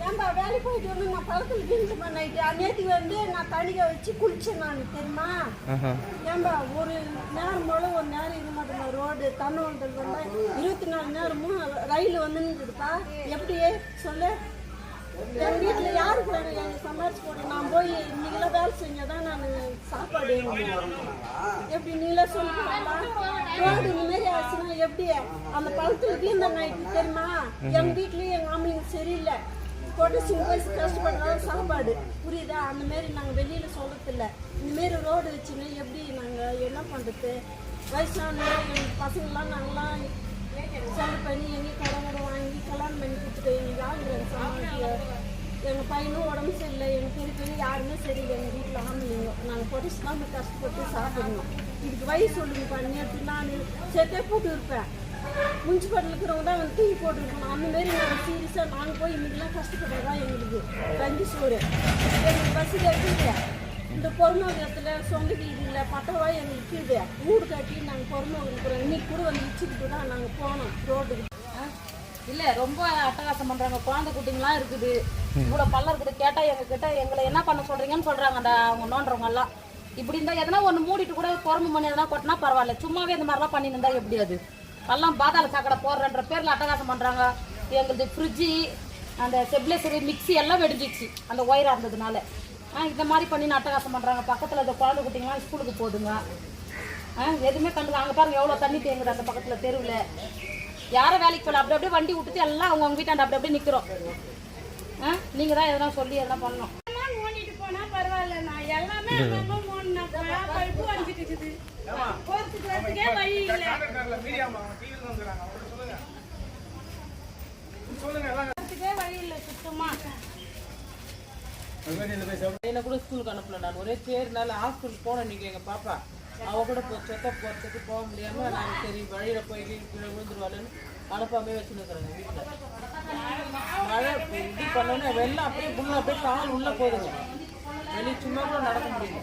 ஏன்பா வேலைக்கு போயிட்டு வந்து நான் பழத்தில் வீழ்ந்துமா நைட்டு நேற்றுக்கு வந்து நான் தண்ணிக்க வச்சு குளிச்சேன் நான் தெரியுமா? ஏன்பா ஒரு நேரம் போல ஒரு நேரம் இருக்க மாட்டேங்க ரோடு தண்ணி வந்தது வந்து இருபத்தி நாலு நேரமும் ரயில் வந்து நின்றுதுப்பா எப்படி? சொல்லு. எங்கள் வீட்டில் யாருக்கு வேணும் சம்பாரிச்சு போட்டு நான் போய் நீங்களாம் வேலை செஞ்சாதான் நான் சாப்பாடு எப்படி? நீங்களே சொல்லுவாங்களா ரோடு இந்த மாதிரி ஆச்சுன்னா எப்படி? அந்த பழத்துல வீந்த நைட்டு தெரியுமா? எங்கள் வீட்லேயும் எங்கள் ஆம்பளைங்க சரியில்லை. போட்டு சிங்கிள்ஸ் கஷ்டப்படுறாங்க சாப்பாடு. புரியுதா? அந்த மாரி நாங்கள் வெளியில் சொல்கிறதில்ல இந்தமாரி ரோடு வச்சுன்னா எப்படி நாங்கள் என்ன பண்ணுறது வயசான எங்கள் பசங்களாம் நாங்களாம் செலவு பண்ணி எங்கேயும் கடன் கூட வாங்கி கல்யாணம் பண்ணி கொடுத்துட்டு எங்கள் ஆகுறாங்க சமாளிக்க எங்கள் பையனும் உடம்பு சரியில்லை. எங்கள் பெரிய பெரிய யாருமே சரியில்லை. எங்கள் வீட்டில் ஆம்பளைங்க நாங்கள் பொடிச்சு தான் கஷ்டப்பட்டு சாப்பிடணும். இதுக்கு வயசு சொல்லுங்கப்பா. நேற்று நான் செத்தே போட்டு இருப்பேன் முனிசிபாலிட்டியில் இருக்கிறவங்க தான் வந்து தூக்கி போட்டுருக்கணும். அந்த மாதிரி நாங்கள் சீரியஸாக நாங்கள் போய் இன்னைக்கெல்லாம் தான் எங்களுக்கு? கஞ்சி சோறு. எங்களுக்கு வசதி இருக்குது இந்த பொறுமகத்தில் சொந்த வீடு இல்லை பட்டவா எங்களுக்கு இருக்குது வீடு கட்டி நாங்கள் பொறுமகம் இருக்கிறோம். இன்னைக்கு கூட வந்து இச்சுக்கிட்டு தான் நாங்கள் போனோம் ரோட்டுக்கு. இல்ல ரொம்ப அட்டகாசம் பண்றாங்க. குழந்தை குட்டிங்களாம் இருக்குது. இவ்வளவு பல்ல இருக்குது. கேட்டா எங்கள் கிட்ட எங்களை என்ன பண்ண சொல்றீங்கன்னு சொல்றாங்க அந்த அவங்க நோண்டுறவங்கெல்லாம். எல்லாம் இப்படி இருந்தா எதனா ஒண்ணு மூடிட்டு கூட குழம்பு மணி எதனா கொட்டினா பரவாயில்ல. சும்மாவே இந்த மாதிரிலாம் பண்ணி இருந்தா எப்படி அது? எல்லாம் பாதாள சாக்கடை போடுறன்ற பேர்ல அட்டகாசம் பண்றாங்க. எங்களுது ஃப்ரிட்ஜி அந்த ஸ்டெபிலைசரு மிக்ஸி எல்லாம் வெடிஞ்சிச்சு. அந்த ஒயரா இருந்ததுனால. ஆ இந்த மாதிரி பண்ணி அட்டகாசம் பண்றாங்க. பக்கத்துல இந்த குழந்தை குட்டிங்களாம் ஸ்கூலுக்கு போகுதுங்க ஆ எதுவுமே கண்டு அங்கே பாருங்க எவ்வளோ தண்ணி தேங்குது அந்த பக்கத்தில் தெருவில். யாரும் வேலைக்கு போகல அப்படி அப்படியே வண்டி விட்டுட்டு எல்லாம் அவங்க அவங்க வீட்டாண்ட அப்படி அப்படியே நிற்கிறோம் ஆ நீங்கள் தான் எதனா சொல்லி எதனா பண்ணணும். ஓடிட்டு போனா பரவாயில்ல நான் எல்லாமே மோண்டினாக்கா பழுப்பு வந்துட்டு இருக்குது. போறதுக்கு வரதுக்கே வழி இல்லை. வழி இல்லை சுத்தமா. என்ன கூட ஸ்கூலுக்கு அனுப்பல நான். ஒரே சேர்னால ஹாஸ்பிட்டல் போனேன் இன்னைக்கு எங்க பாப்பா. அவ கூட போ செக்கப் போறதுக்கு போக முடியாம நான் சரி வழியில போய் கீழே விழுந்துருவாளுன்னு அனுப்பாமே வச்சுருக்கிறேங்க வீட்டுல மழை இது பண்ணோன்னே வெள்ளம் அப்படியே புள்ள அப்படியே கால் உள்ள போகுதுங்க வெளியே சும்மா கூட நடக்க முடியல.